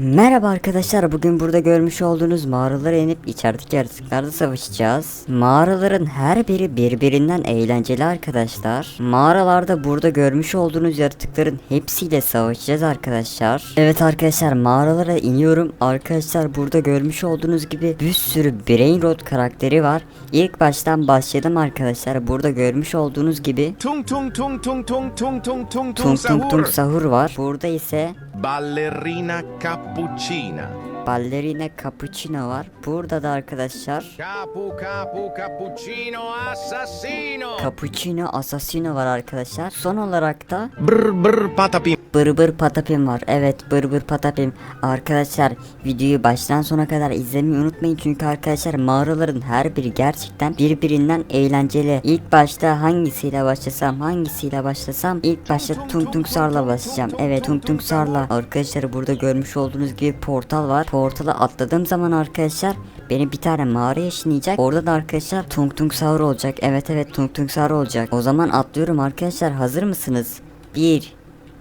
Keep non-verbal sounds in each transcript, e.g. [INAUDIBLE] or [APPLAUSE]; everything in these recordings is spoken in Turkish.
Merhaba arkadaşlar bugün burada görmüş olduğunuz mağaralara inip içerideki yaratıklarla savaşacağız. Mağaraların her biri birbirinden eğlenceli arkadaşlar. Mağaralarda burada görmüş olduğunuz yaratıkların hepsiyle savaşacağız arkadaşlar. Evet arkadaşlar mağaralara iniyorum. Arkadaşlar burada görmüş olduğunuz gibi bir sürü Brain Rot karakteri var. İlk baştan başlayalım arkadaşlar. Burada görmüş olduğunuz gibi Tung tung tung tung tung tung tung tung tung Tung. Tung Sahur var. Burada ise Ballerina cappuccina. Ballerina Cappuccino var. Burada da arkadaşlar Capu capu cappuccino assassino. Cappuccino Assassino var arkadaşlar. Son olarak da brr brr patapim. Bır Bır Patapim var. Evet Bır Bır Patapim. Arkadaşlar videoyu baştan sona kadar izlemeyi unutmayın. Çünkü arkadaşlar mağaraların her biri gerçekten birbirinden eğlenceli. İlk başta hangisiyle başlasam hangisiyle başlasam ilk başta Tung Tung Sar'la başlayacağım. Evet Tung Tung Sar'la. Arkadaşlar burada görmüş olduğunuz gibi portal var. Portala atladığım zaman arkadaşlar Beni bir tane mağaraya ışınlayacak. Orada da arkadaşlar Tung Tung Sahur olacak. Evet evet Tung Tung Sahur olacak. O zaman atlıyorum arkadaşlar. Hazır mısınız? 1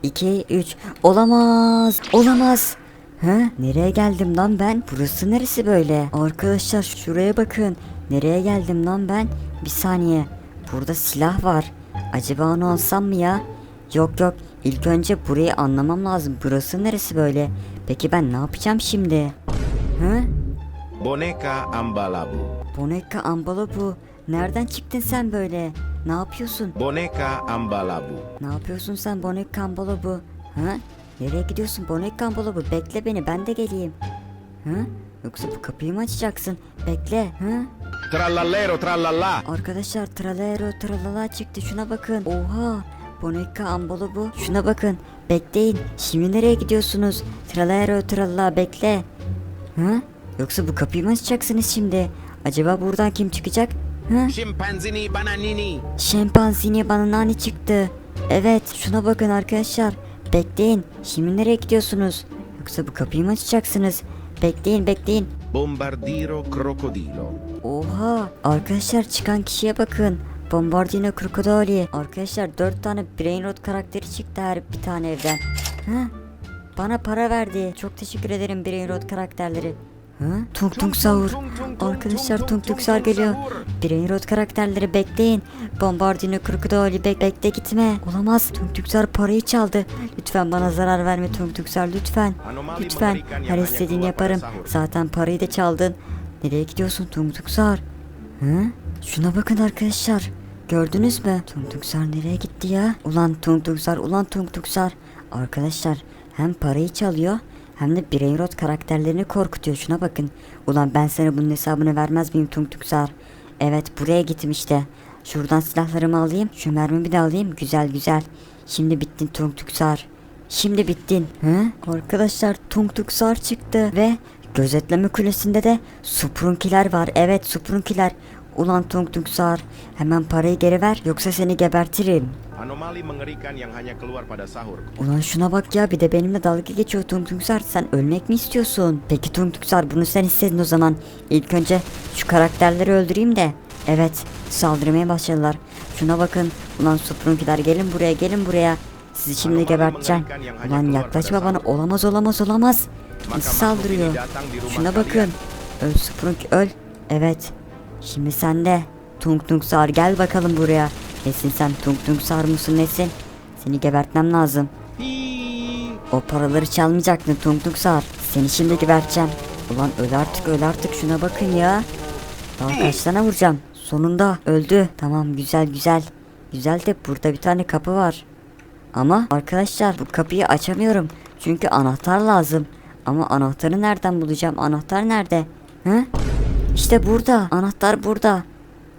2 3 Olamaz. Olamaz. He? Nereye geldim lan ben? Burası neresi böyle? Arkadaşlar şuraya bakın. Nereye geldim lan ben? Bir saniye. Burada silah var. Acaba onu alsam mı ya? Yok yok. İlk önce burayı anlamam lazım. Burası neresi böyle? Peki ben ne yapacağım şimdi? He? Boneka ambalabu. Boneka ambala bu. Nereden çıktın sen böyle? Ne yapıyorsun? Boneka ambalabu. Ne yapıyorsun sen Boneka ambala bu? Ha? Nereye gidiyorsun Boneka ambala bu? Bekle beni ben de geleyim. Ha? Yoksa bu kapıyı mı açacaksın? Bekle. Ha? Trallallero trallallà. Arkadaşlar tralero tralala çıktı şuna bakın. Oha. Boneka ambala bu. Şuna bakın. Bekleyin. Şimdi nereye gidiyorsunuz? Tralero tralala bekle. Ha? Yoksa bu kapıyı mı açacaksınız şimdi? Acaba buradan kim çıkacak? Ha? Scimpanzini bananini. Şempanzini bana nani çıktı. Evet şuna bakın arkadaşlar. Bekleyin. Şimdi nereye gidiyorsunuz? Yoksa bu kapıyı mı açacaksınız? Bekleyin bekleyin. Bombardiro crocodilo. Oha arkadaşlar çıkan kişiye bakın. Bombardino Krokodili. Arkadaşlar dört tane Brain Rot karakteri çıktı her bir tane evden. Ha? Bana para verdi. Çok teşekkür ederim Brain Rot karakterleri. Ha? Tung Tung Sahur. Arkadaşlar Tung Tung Sahur geliyor. Brain Rot karakterleri bekleyin. Bombardino Krokodili bek bekle gitme. Olamaz. Tung Tung Sahur parayı çaldı. Lütfen bana zarar verme Tung Tung Sahur lütfen. Lütfen her istediğini yaparım. Zaten parayı da çaldın. Nereye gidiyorsun Tung Tung Sahur? Hı? Şuna bakın arkadaşlar. Gördünüz mü? Tung Tung Sar nereye gitti ya? Ulan Tung Tung Sar, ulan Tung Tung Sar. Arkadaşlar hem parayı çalıyor hem de Brain Rot karakterlerini korkutuyor. Şuna bakın. Ulan ben sana bunun hesabını vermez miyim Tung Tung Sar? Evet buraya gittim işte. Şuradan silahlarımı alayım. Şu mermimi de alayım. Güzel güzel. Şimdi bittin Tung Tung Sar. Şimdi bittin. Hı? Arkadaşlar Tung Tung Sar çıktı ve gözetleme kulesinde de Sprunkiler var. Evet Sprunkiler. Ulan Tung Tung Sar hemen parayı geri ver yoksa seni gebertirim. Anomali mengerikan yang hanya keluar pada sahur. Ulan şuna bak ya bir de benimle dalga geçiyor Tung Tung Sar sen ölmek mi istiyorsun? Peki Tung Tung Sar bunu sen istedin o zaman. İlk önce şu karakterleri öldüreyim de. Evet saldırmaya başladılar. Şuna bakın ulan Sprunkiler gelin buraya gelin buraya. Sizi şimdi geberteceğim. Ulan yaklaşma bana olamaz olamaz olamaz. Nasıl saldırıyor? Şuna bakın. Öl Sprunk öl. Evet. Şimdi sen de. Tung Tung Sar gel bakalım buraya. Nesin sen Tung Tung Sar mısın nesin? Seni gebertmem lazım. O paraları çalmayacaktın Tung Tung Sar. Seni şimdi geberteceğim. Ulan öl artık öl artık şuna bakın ya. Daha kaç tane vuracağım. Sonunda öldü. Tamam güzel güzel. Güzel de burada bir tane kapı var. Ama arkadaşlar bu kapıyı açamıyorum. Çünkü anahtar lazım. Ama anahtarı nereden bulacağım? Anahtar nerede? Hı? İşte burada. Anahtar burada.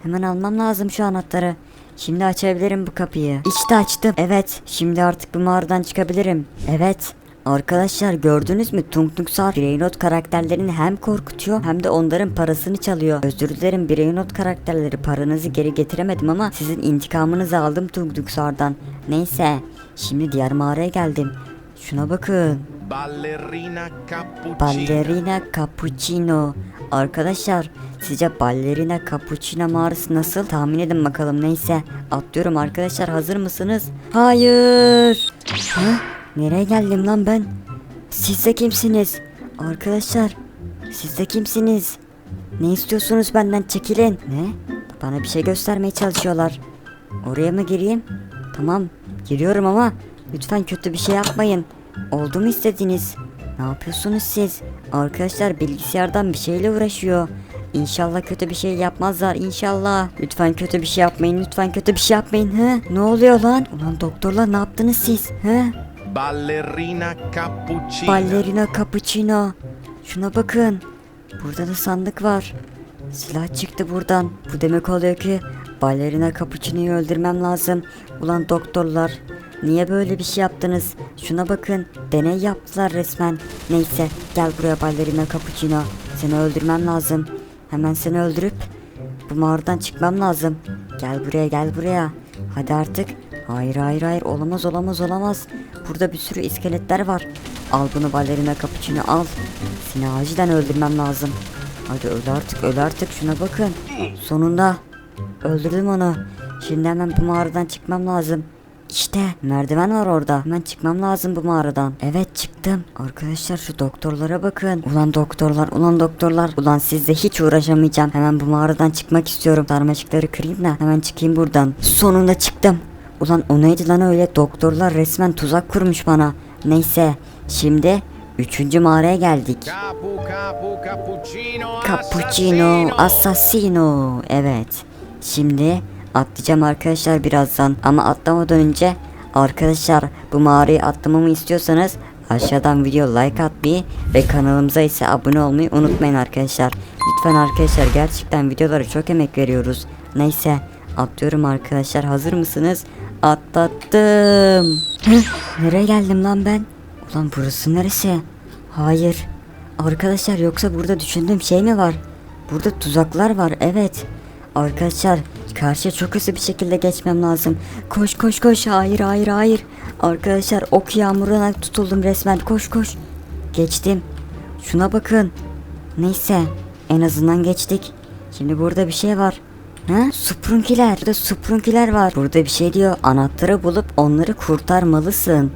Hemen almam lazım şu anahtarı. Şimdi açabilirim bu kapıyı. İşte açtım. Evet. Şimdi artık bu mağaradan çıkabilirim. Evet. Arkadaşlar gördünüz mü Tung Tung Sar Brainrot karakterlerini hem korkutuyor hem de onların parasını çalıyor. Özür dilerim Brainrot karakterleri paranızı geri getiremedim ama sizin intikamınızı aldım Tung Tung Sar'dan. Neyse şimdi diğer mağaraya geldim. Şuna bakın. Ballerina cappuccina. Ballerina Cappuccino. Arkadaşlar sizce Ballerina Cappuccino mağarası nasıl? Tahmin edin bakalım neyse. Atlıyorum arkadaşlar hazır mısınız? Hayır. Ha? Nereye geldim lan ben? Siz de kimsiniz? Arkadaşlar siz de kimsiniz? Ne istiyorsunuz benden çekilin. Ne? Bana bir şey göstermeye çalışıyorlar. Oraya mı gireyim? Tamam giriyorum ama lütfen kötü bir şey yapmayın. Oldu mu istediğiniz? Ne yapıyorsunuz siz? Arkadaşlar bilgisayardan bir şeyle uğraşıyor. İnşallah kötü bir şey yapmazlar inşallah. Lütfen kötü bir şey yapmayın lütfen kötü bir şey yapmayın. He? Ne oluyor lan? Ulan doktorlar ne yaptınız siz? He? Ballerina cappuccina. Ballerina cappuccino. Şuna bakın. Burada da sandık var. Silah çıktı buradan. Bu demek oluyor ki ballerina cappuccino'yu öldürmem lazım. Ulan doktorlar. Niye böyle bir şey yaptınız? Şuna bakın. Deney yaptılar resmen. Neyse gel buraya ballerina cappuccino. Seni öldürmem lazım. Hemen seni öldürüp bu mağaradan çıkmam lazım. Gel buraya gel buraya. Hadi artık. Hayır hayır hayır olamaz olamaz olamaz. Burada bir sürü iskeletler var. Al bunu balerina cappuccino al. Seni acilen öldürmem lazım. Hadi öl artık öl artık şuna bakın. Sonunda öldürdüm onu. Şimdi hemen bu mağaradan çıkmam lazım. İşte merdiven var orada. Hemen çıkmam lazım bu mağaradan. Evet çıktım. Arkadaşlar şu doktorlara bakın. Ulan doktorlar, ulan doktorlar. Ulan sizle hiç uğraşamayacağım. Hemen bu mağaradan çıkmak istiyorum. Sarmaşıkları kırayım da hemen çıkayım buradan. Sonunda çıktım. Ulan o neydi lan öyle? Doktorlar resmen tuzak kurmuş bana. Neyse. Şimdi üçüncü mağaraya geldik. Capu capu cappuccino. Cappuccino Assassino. Evet. Şimdi atlayacağım arkadaşlar birazdan. Ama atlamadan önce arkadaşlar bu mağarayı atlamamı istiyorsanız aşağıdan video like atmayı ve kanalımıza ise abone olmayı unutmayın arkadaşlar. Lütfen arkadaşlar gerçekten videolara çok emek veriyoruz. Neyse atlıyorum arkadaşlar. Hazır mısınız? Atlattım. [GASPS] Nereye geldim lan ben? Ulan burası neresi? Hayır. Arkadaşlar yoksa burada düşündüğüm şey mi var? Burada tuzaklar var evet. Arkadaşlar karşıya çok hızlı bir şekilde geçmem lazım. Koş koş koş hayır hayır hayır. Arkadaşlar ok yağmuruna tutuldum resmen koş koş. Geçtim. Şuna bakın. Neyse en azından geçtik. Şimdi burada bir şey var. Ha? Sprunkiler. Burada sprunkiler var. Burada bir şey diyor. Anahtarı bulup onları kurtarmalısın.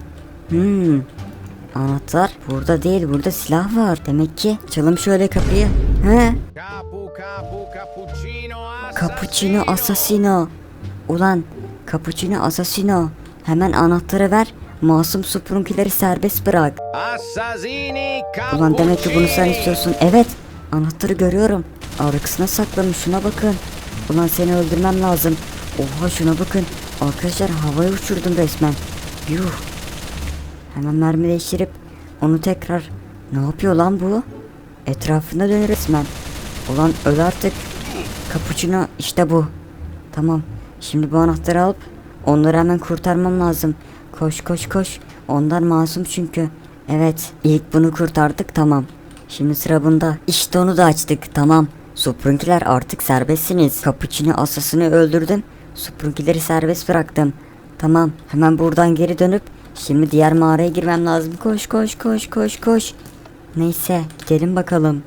Hmm. Anahtar burada değil burada silah var. Demek ki çalım şöyle kapıyı. He? Capu capu cappuccino. Cappuccino Assassino. Ulan Cappuccino Assassino. Hemen anahtarı ver. Masum Sprunkileri serbest bırak. Assassini. Ulan demek ki bunu sen istiyorsun. Evet. Anahtarı görüyorum. Arkasına saklamış şuna bakın. Ulan seni öldürmem lazım. Oha şuna bakın. Arkadaşlar havaya uçurdum resmen. Yuh. Hemen mermi değiştirip onu tekrar ne yapıyor lan bu? Etrafında dönüyor resmen. Ulan öl artık. Cappuccino işte bu. Tamam. Şimdi bu anahtarı alıp onları hemen kurtarmam lazım. Koş koş koş. Onlar masum çünkü. Evet. ilk bunu kurtardık tamam. Şimdi sıra bunda. İşte onu da açtık tamam. Sprunkiler artık serbestsiniz. Cappuccino asasını öldürdüm. Sprunkileri serbest bıraktım. Tamam. Hemen buradan geri dönüp şimdi diğer mağaraya girmem lazım. Koş koş koş koş koş. Neyse gidelim bakalım.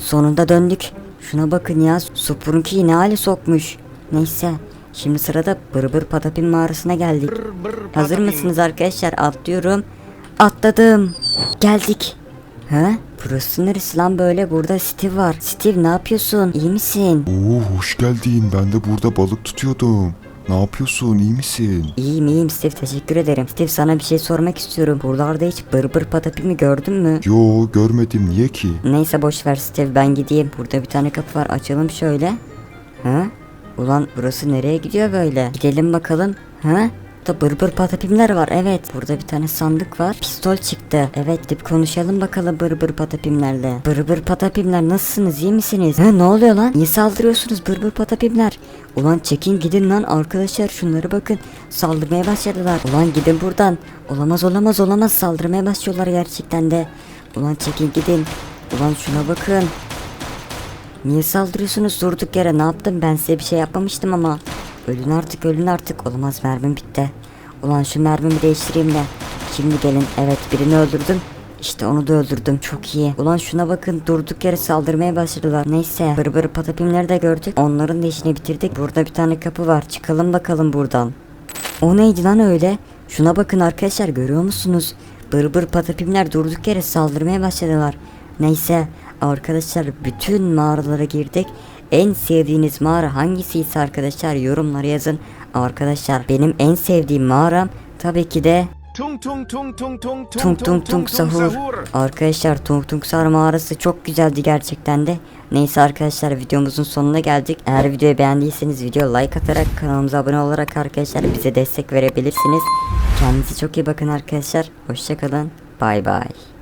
Sonunda döndük. Şuna bakın ya Sprunki'yi ne hale sokmuş. Neyse şimdi sırada Bırbır Patapin mağarasına geldik. Hazır mısınız arkadaşlar? Atlıyorum. Atladım. Geldik. He? Burası neresi lan böyle? Burada Steve var. Steve ne yapıyorsun? İyi misin? Oo hoş geldin. Ben de burada balık tutuyordum. Ne yapıyorsun? İyi misin? İyiyim iyiyim Steve teşekkür ederim. Steve sana bir şey sormak istiyorum. Buralarda hiç Bırbır Patapin'i gördün mü? Yo görmedim. Niye ki? Neyse boş ver Steve ben gideyim. Burada bir tane kapı var açalım şöyle. Ha? Ulan burası nereye gidiyor böyle? Gidelim bakalım. Ha? Burada bırbır patapimler var evet. Burada bir tane sandık var. Pistol çıktı. Evet gidip konuşalım bakalım bırbır patapimlerle. Bırbır patapimler nasılsınız iyi misiniz? Ha ne oluyor lan? Niye saldırıyorsunuz bırbır patapimler? Ulan çekin gidin lan arkadaşlar şunları bakın. Saldırmaya başladılar. Ulan gidin buradan. Olamaz olamaz olamaz saldırmaya başlıyorlar gerçekten de. Ulan çekin gidin. Ulan şuna bakın. Niye saldırıyorsunuz durduk yere ne yaptım ben size bir şey yapmamıştım ama. Ölün artık ölün artık olamaz mermim bitti. Ulan şu mermimi değiştireyim de. Şimdi gelin evet birini öldürdüm. İşte onu da öldürdüm çok iyi. Ulan şuna bakın durduk yere saldırmaya başladılar. Neyse bır bır patapimleri de gördük. Onların da işini bitirdik. Burada bir tane kapı var çıkalım bakalım buradan. O neydi lan öyle? Şuna bakın arkadaşlar görüyor musunuz? Bır bır patapimler durduk yere saldırmaya başladılar. Neyse arkadaşlar bütün mağaralara girdik. En sevdiğiniz mağara hangisi ise arkadaşlar yorumlara yazın. Arkadaşlar benim en sevdiğim mağaram tabii ki de Tung tung tung tung tung Tung Tung Tung Sahur. Arkadaşlar Tung Tung Sahur mağarası çok güzeldi gerçekten de. Neyse arkadaşlar videomuzun sonuna geldik. Eğer videoyu beğendiyseniz video like atarak kanalımıza abone olarak arkadaşlar bize destek verebilirsiniz. Kendinize çok iyi bakın arkadaşlar. Hoşçakalın. Bay bay.